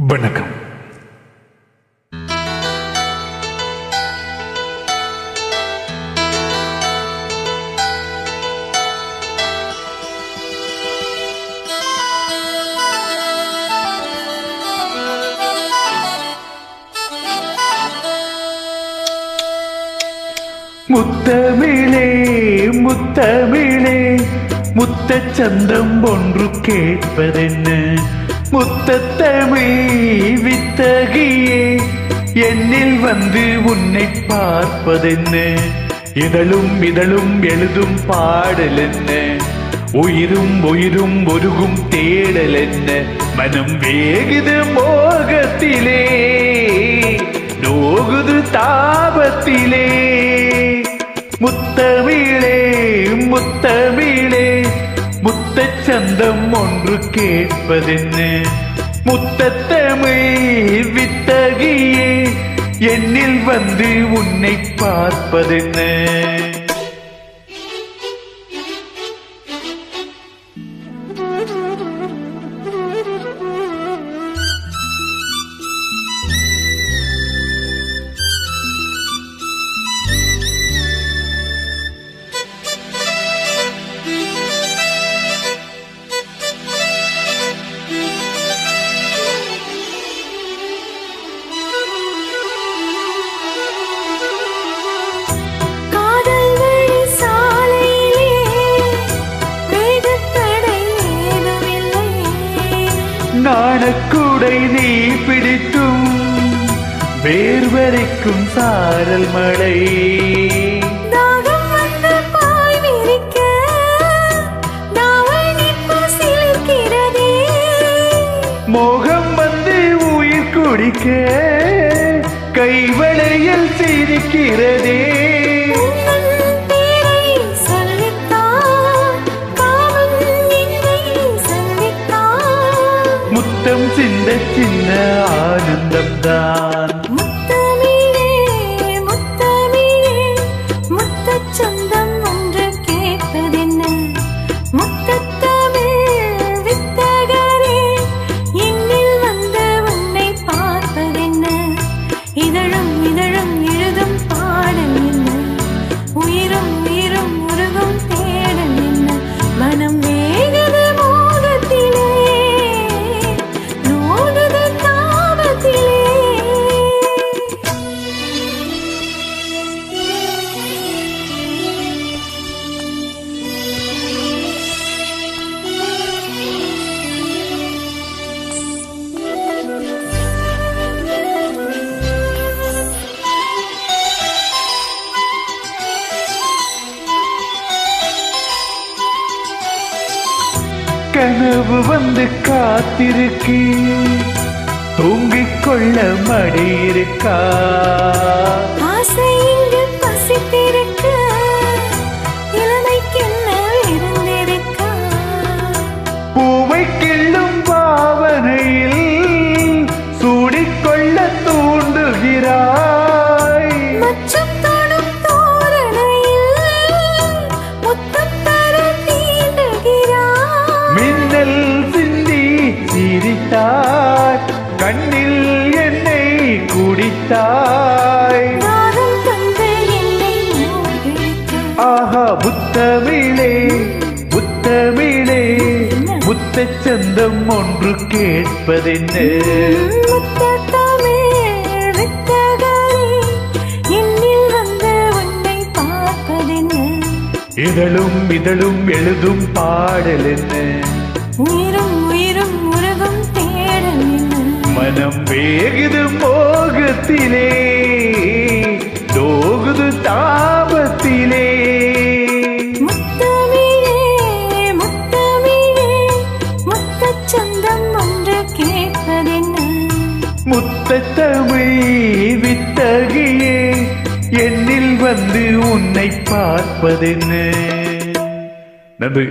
வணக்கம். முத்தமிழே முத்தமிழே முத்த சந்தம் ஒன்று கேட்பதென்ன? முத்தத்தமிழ் வித்தகியே என்னில் வந்து உன்னை பார்ப்பதென்ன? இதழும் இதழும் எழுதும் பாடல் என்ன உயிரும் உயிரும் ஒருகும் தேடல் என்ன மனம் வேகுது மோகத்திலே நோகுது தாபத்திலே. முத்தமிழே முத்தமிழே சந்தம் ஒன்று கேட்பதென்ன? முத்தத்தமிழ் வித்தகியே என்னில் வந்து உன்னை பார்ப்பதென்ன? நாணக்குடை நீ பிடித்தும் வேர்வரைக்கும் சாரல் மழை. மோகம் வந்து உயிர் குடிக்க கைவளையில் சிரிக்கிறதே முத்தம் சிந்த சின்ன ஆனந்தம் தான் முத்தமிழே முத்தமிழே முத்தச் இரவு வந்து காத்திருக்கி. தூங்கிக் கொள்ள மடியிருக்கா? ஆசை இங்கு பசித்திருக்க முத்தமிழே முத்தமிழே முத்தச் சந்தம் ஒன்று கேட்பதென்ன? இதழும் இதழும் எழுதும் பாடல் என்ன உயிரும் உருகும் தேடல் மனம் வேகுது மோகத்திலே நோகுது தாபத்திலே முத்தத்தமிழ் வித்தகியே என்னில் வந்து உன்னை பார்ப்பதென்ன? நன்றி.